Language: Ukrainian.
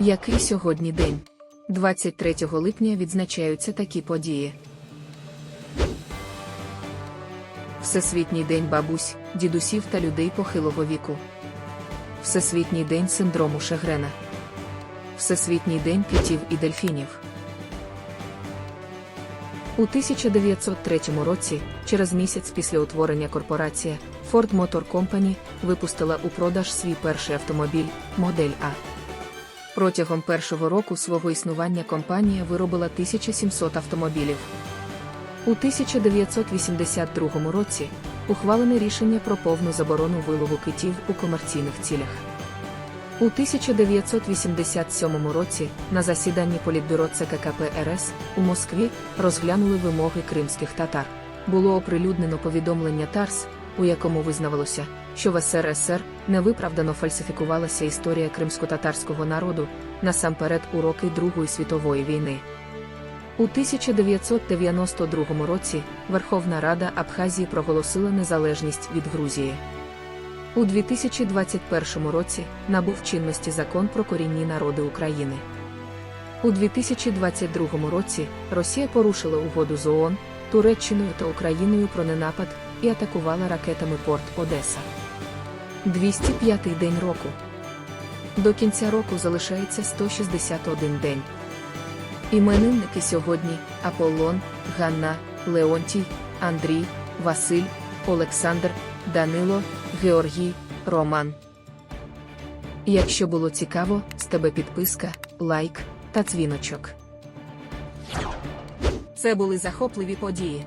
Який сьогодні день? 23 липня відзначаються такі події. Всесвітній день бабусь, дідусів та людей похилого віку. Всесвітній день синдрому Шегрена. Всесвітній день китів і дельфінів. У 1903 році, через місяць після утворення корпорація Ford Motor Company випустила у продаж свій перший автомобіль модель А. Протягом першого року свого існування компанія виробила 1700 автомобілів. У 1982 році ухвалене рішення про повну заборону вилову китів у комерційних цілях. У 1987 році на засіданні Політбюро ЦККП РС у Москві розглянули вимоги кримських татар. Було оприлюднено повідомлення ТАРС, у якому визнавалося, що в СРСР невиправдано фальсифікувалася історія кримсько-татарського народу, насамперед у роки Другої світової війни. У 1992 році Верховна Рада Абхазії проголосила незалежність від Грузії. У 2021 році набув чинності закон про корінні народи України. У 2022 році Росія порушила угоду з ООН, Туреччиною та Україною про ненапад і атакувала ракетами порт Одеса. 205-й день року. До кінця року залишається 161 день. Іменинники сьогодні Аполлон, Ганна, Леонтій, Андрій, Василь, Олександр, Данило, Георгій, Роман. Якщо було цікаво, з тебе підписка, лайк та дзвіночок. Це були захопливі події.